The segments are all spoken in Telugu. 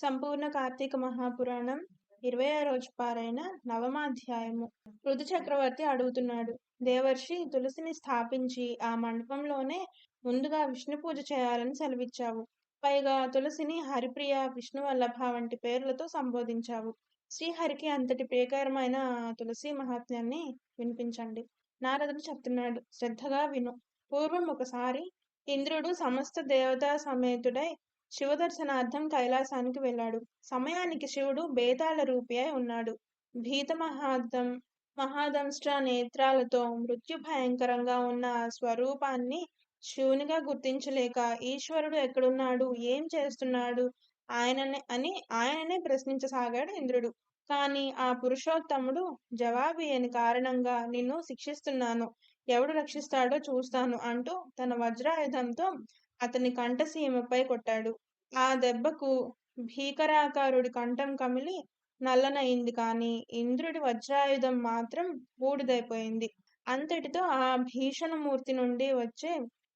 సంపూర్ణ కార్తీక మహాపురాణం ఇరవై రోజు పారైన నవమాధ్యాయము. ఋతు చక్రవర్తి అడుగుతున్నాడు దేవర్షి తులసిని స్థాపించి ఆ మండపంలోనే ముందుగా విష్ణు పూజ చేయాలని సెలవిచ్చావు. పైగా తులసిని హరిప్రియ విష్ణువల్లభ వంటి పేర్లతో సంబోధించావు. శ్రీహరికి అంతటి ప్రియకరమైన తులసి మహాత్మ్యాన్ని వినిపించండి నారదుడు చెప్తున్నాడు శ్రద్ధగా విను. పూర్వం ఒకసారి ఇంద్రుడు సమస్త దేవతా సమేతుడై శివదర్శనార్థం కైలాసానికి వెళ్ళాడు. సమయానికి శివుడు బేతాళ రూపి అయి ఉన్నాడు. భీత మహాదంష్ట్ర నేత్రాలతో మృత్యు భయంకరంగా ఉన్న ఆ స్వరూపాన్ని శివునిగా గుర్తించలేక ఈశ్వరుడు ఎక్కడున్నాడు? ఏం చేస్తున్నాడు? ఆయననే అని ఆయననే ప్రశ్నించసాగాడు ఇంద్రుడు. కానీ ఆ పురుషోత్తముడు జవాబియని కారణంగా నిన్ను శిక్షిస్తున్నాను. ఎవడు రక్షిస్తాడో చూస్తాను అంటూ తన వజ్రాయుధంతో అతని కంఠసీమపై కొట్టాడు. ఆ దెబ్బకు భీకరాకారుడి కంఠం కమిలి నల్లనయింది కాని ఇంద్రుడి వజ్రాయుధం మాత్రం బూడిదైపోయింది. అంతటితో ఆ భీషణమూర్తి నుండి వచ్చే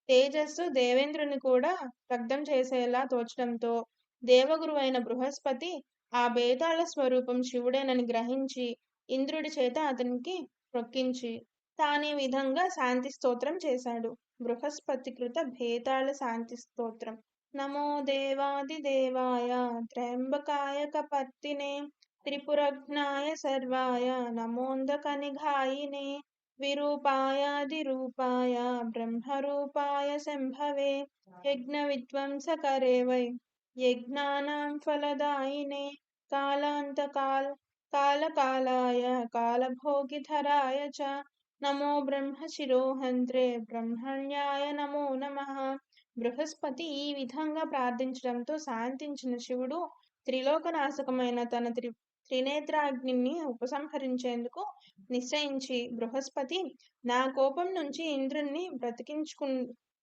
తేజస్సు దేవేంద్రుని కూడా దగ్ధం చేసేలా తోచడంతో దేవగురువైన బృహస్పతి ఆ బేతాళ స్వరూపం శివుడేనని గ్రహించి ఇంద్రుడి చేత అతనికి రొక్కించి తానే విధంగా శాంతి స్తోత్రం చేశాడు. బృహస్పతి కృత భేతాళ శాంతి స్తోత్రం. నమో దేవాదిదేవాయ త్రయంబకాయ కపర్తినే త్రిపురఘ్నాయ సర్వాయ నమోందకనిఘాయినే విరూపాయాదిరూపాయ బ్రహ్మరూపాయ శంభవే యజ్ఞ విధ్వంసకరే వై యజ్ఞానాం ఫలదాయినే కాలాంతకాల్ కాలకాలాయ కాలభోగిధరాయ చ నమో బ్రహ్మశిరోహంత్రే బ్రహ్మణ్యాయ నమో నమ బృహస్పతి ఈ విధంగా ప్రార్థించడంతో శాంతించిన శివుడు త్రిలోకనాశకమైన తన త్రి త్రినేత్రాగ్ని ఉపసంహరించేందుకు నిశ్చయించి బృహస్పతి నా కోపం నుంచి ఇంద్రుణ్ణి బ్రతికించుకు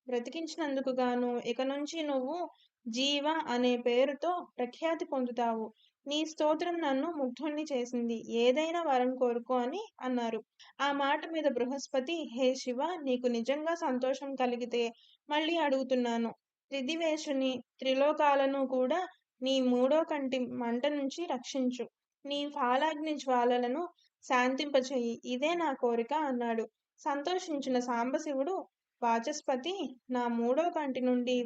బ్రతికించినందుకు గాను ఇక నుంచి నువ్వు జీవ అనే పేరుతో ప్రఖ్యాతి పొందుతావు. నీ స్తోత్రం నన్ను ముగ్ధుణ్ణి చేసింది. ఏదైనా వరం కోరుకో అని అన్నారు. ఆ మాట మీద బృహస్పతి హే శివ నీకు నిజంగా సంతోషం కలిగితే మళ్ళీ అడుగుతున్నాను. త్రిదివేషుని త్రిలోకాలను కూడా నీ మూడో కంటి మంట నుంచి రక్షించు. నీ ఫాలాగ్ని జ్వాలలను శాంతింపచేయి. ఇదే నా కోరిక అన్నాడు. సంతోషించిన సాంబశివుడు వాచస్పతి నా మూడో కంటి నుండి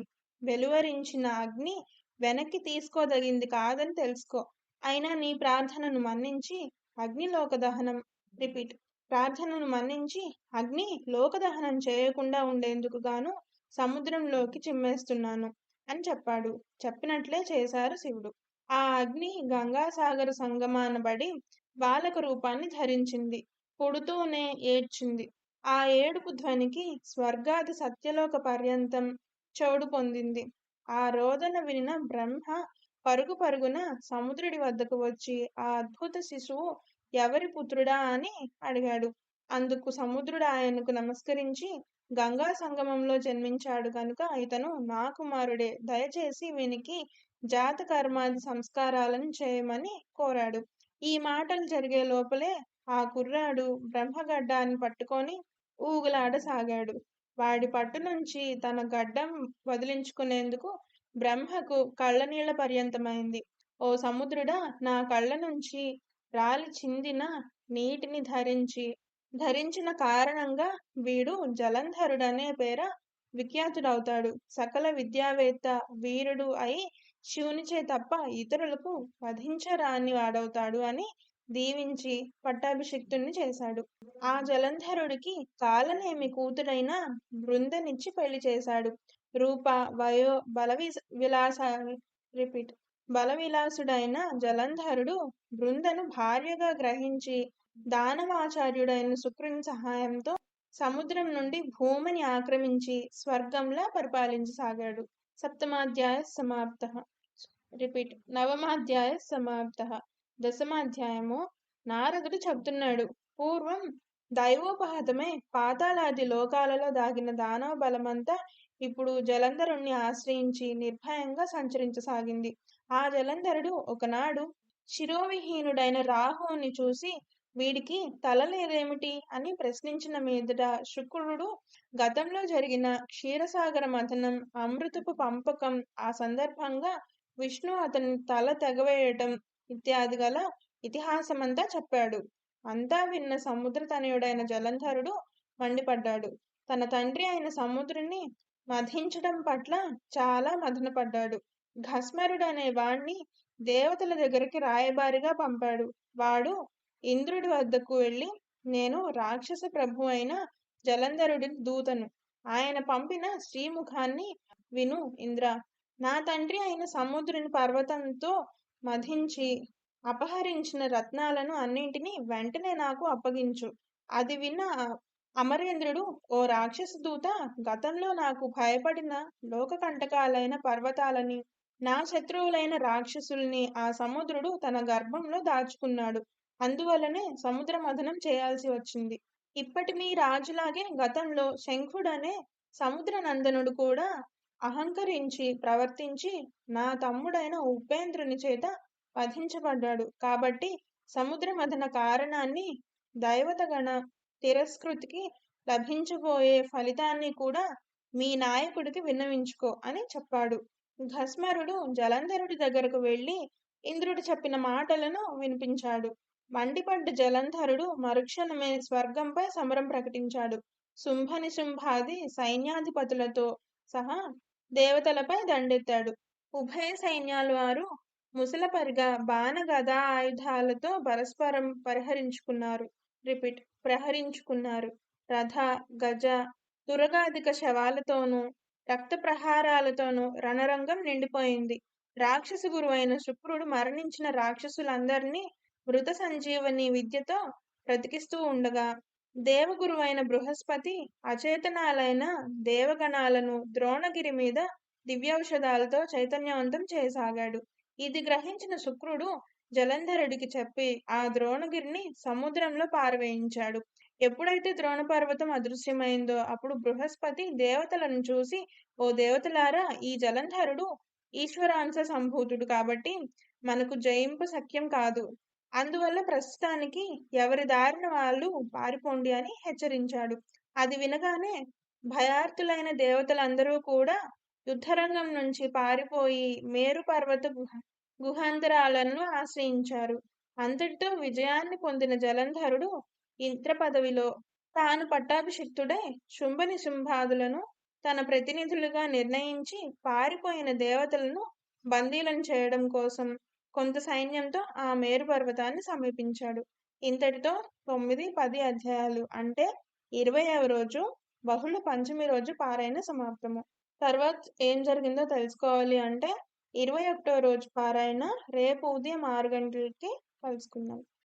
వెలువరించిన అగ్ని వెనక్కి తీసుకోదగింది కాదని తెలుసుకో. అయినా నీ ప్రార్థనను మన్నించి అగ్ని లోకదహనం రిపీట్. ప్రార్థనను మన్నించి అగ్ని లోకదహనం చేయకుండా ఉండేందుకు గాను సముద్రంలోకి చిమ్మేస్తున్నాను అని చెప్పాడు. చెప్పినట్లే చేశారు శివుడు. ఆ అగ్ని గంగాసాగర సంగమానబడి బాలక రూపాన్ని ధరించింది. పుడుతూనే ఏడ్చింది. ఆ ఏడుపు ధ్వనికి స్వర్గాది సత్యలోక పర్యంతం చౌడు పొందింది. ఆ రోదన వినిన బ్రహ్మ పరుగు పరుగున సముద్రుడి వద్దకు వచ్చి ఆ అద్భుత శిశువు ఎవరి పుత్రుడా అని అడిగాడు. అందుకు సముద్రుడు ఆయనకు నమస్కరించి గంగా సంగమంలో జన్మించాడు కనుక ఇతను నా కుమారుడే. దయచేసి వీనికి జాత కర్మాది సంస్కారాలను చేయమని కోరాడు. ఈ మాటలు జరిగే లోపలే ఆ కుర్రాడు బ్రహ్మగడ్డాన్ని పట్టుకొని ఊగులాడసాగాడు. వాడి పట్టు నుంచి తన గడ్డం వదిలించుకునేందుకు బ్రహ్మకు కళ్ళనీళ్ళ పర్యంతమైంది. ఓ సముద్రుడా నా కళ్ళ నుంచి రాలి చిందిన నీటిని ధరించి ధరించిన కారణంగా వీడు జలంధరుడనే పేర విఖ్యాతుడవుతాడు. సకల విద్యావేత్త వీరుడు అయి శివునిచే తప్ప ఇతరులకు వధించరాని వాడవుతాడు అని దీవించి పట్టాభిషిక్తుణ్ణి చేశాడు. ఆ జలంధరుడికి కాలనేమి కూతురైన బృందనిచ్చి పెళ్ళి చేశాడు. రూప వయో బల విలాస రిపీట్. బల విలాసుడైన జలంధరుడు బృందను భార్యగా గ్రహించి దానవాచార్యుడైన శుక్రుని సహాయంతో సముద్రం నుండి భూమిని ఆక్రమించి స్వర్గంలా పరిపాలించసాగాడు. సప్తమాధ్యాయ సమాప్త. రిపీట్. నవమాధ్యాయ సమాప్త. దశమాధ్యాయము నారదుడు చెబుతున్నాడు. పూర్వం దైవోపహతమే పాతాళాది లోకాలలో దాగిన దానవ బలమంతా ఇప్పుడు జలంధరుణ్ణి ఆశ్రయించి నిర్భయంగా సంచరించసాగింది. ఆ జలంధరుడు ఒకనాడు శిరోవిహీనుడైన రాహుని చూసి వీడికి తల లేదేమిటి అని ప్రశ్నించిన మీదట శుక్రుడు గతంలో జరిగిన క్షీరసాగర మథనం అమృతపు పంపకం ఆ సందర్భంగా విష్ణు అతని తల తెగవేయటం ఇత్యాది గల ఇతిహాసమంతా చెప్పాడు. అంతా విన్న సముద్ర తనయుడైన జలంధరుడు మండిపడ్డాడు. తన తండ్రి అయిన సముద్రుని మధించడం పట్ల చాలా మదనపడ్డాడు అనే వాణ్ణి దేవతల దగ్గరికి రాయబారిగా పంపాడు. వాడు ఇంద్రుడి వద్దకు వెళ్ళి నేను రాక్షస ప్రభు అయిన జలంధరుడి దూతను. ఆయన పంపిన శ్రీముఖాన్ని విను ఇంద్ర. నా తండ్రి అయిన సముద్రుని పర్వతంతో మధించి అపహరించిన రత్నాలను అన్నింటినీ వెంటనే నాకు అప్పగించు. అది విన్న అమరేంద్రుడు ఓ రాక్షస దూత గతంలో నాకు భయపడిన లోకకంటకాలైన పర్వతాలని నా శత్రువులైన రాక్షసుల్ని ఆ సముద్రుడు తన గర్భంలో దాచుకున్నాడు. అందువలనే సముద్ర మథనం చేయాల్సి వచ్చింది. ఇప్పటి మీ రాజులాగే గతంలో శంఖుడనే సముద్ర నందనుడు కూడా అహంకరించి ప్రవర్తించి నా తమ్ముడైన ఉపేంద్రుని చేత వధించబడ్డాడు. కాబట్టి సముద్ర మథన కారణాన్ని దైవతగణ తిరస్కృతికి లభించబోయే ఫలితాన్ని కూడా మీ నాయకుడికి విన్నవించుకో అని చెప్పాడు. ఘస్మరుడు జలంధరుడి దగ్గరకు వెళ్ళి ఇంద్రుడు చెప్పిన మాటలను వినిపించాడు. మండిపడ్డ జలంధరుడు మరుక్షణమే స్వర్గంపై సమరం ప్రకటించాడు. శుంభని శుంభాది సైన్యాధిపతులతో సహా దేవతలపై దండెత్తాడు. ఉభయ సైన్యాల వారు ముసలపరిగా బాణ గదా ఆయుధాలతో పరస్పరం పరిహరించుకున్నారు. రిపీట్ ప్రహరించుకున్నారు. రథ గజ దురగాధిక శవాలతోనూ రక్త ప్రహారాలతోనూ రణరంగం నిండిపోయింది. రాక్షస గురువైన శుక్రుడు మరణించిన రాక్షసులందరినీ మృత సంజీవని విద్యతో బ్రతికిస్తూ ఉండగా దేవగురువైన బృహస్పతి అచేతనాలైన దేవగణాలను ద్రోణగిరి మీద దివ్యౌషధాలతో చైతన్యవంతం చేయసాగాడు. ఇది గ్రహించిన శుక్రుడు జలంధరుడికి చెప్పి ఆ ద్రోణగిరిని సముద్రంలో పారవేయించాడు. ఎప్పుడైతే ద్రోణ పర్వతం అదృశ్యమైందో అప్పుడు బృహస్పతి దేవతలను చూసి ఓ దేవతలారా ఈ జలంధరుడు ఈశ్వరాంశ సంభూతుడు కాబట్టి మనకు జయింపు సఖ్యం కాదు. అందువల్ల ప్రస్తుతానికి ఎవరి దారిన వాళ్ళు పారిపోండి అని హెచ్చరించాడు. అది వినగానే భయార్థులైన దేవతలందరూ కూడా యుద్ధరంగం నుంచి పారిపోయి మేరు పర్వత గుహ గుహాంతరాలను ఆశ్రయించారు. అంతటితో విజయాన్ని పొందిన జలంధరుడు ఇంద్ర పదవిలో తాను పట్టాభిషిక్తుడై శుంభని శుంభాదులను తన ప్రతినిధులుగా నిర్ణయించి పారిపోయిన దేవతలను బందీలను చేయడం కోసం కొంత సైన్యంతో ఆ మేరు పర్వతాన్ని సమీపించాడు. ఇంతటితో తొమ్మిది పది అధ్యాయాలు. అంటే ఇరవైవ రోజు బహుళ పంచమి రోజు పారాయణ సమాప్తము. తర్వాత ఏం జరిగిందో తెలుసుకోవాలి అంటే ఇరవై ఒకటో రోజు పారాయణ రేపు ఉదయం ఆరు గంటలకి కలుసుకుందాం.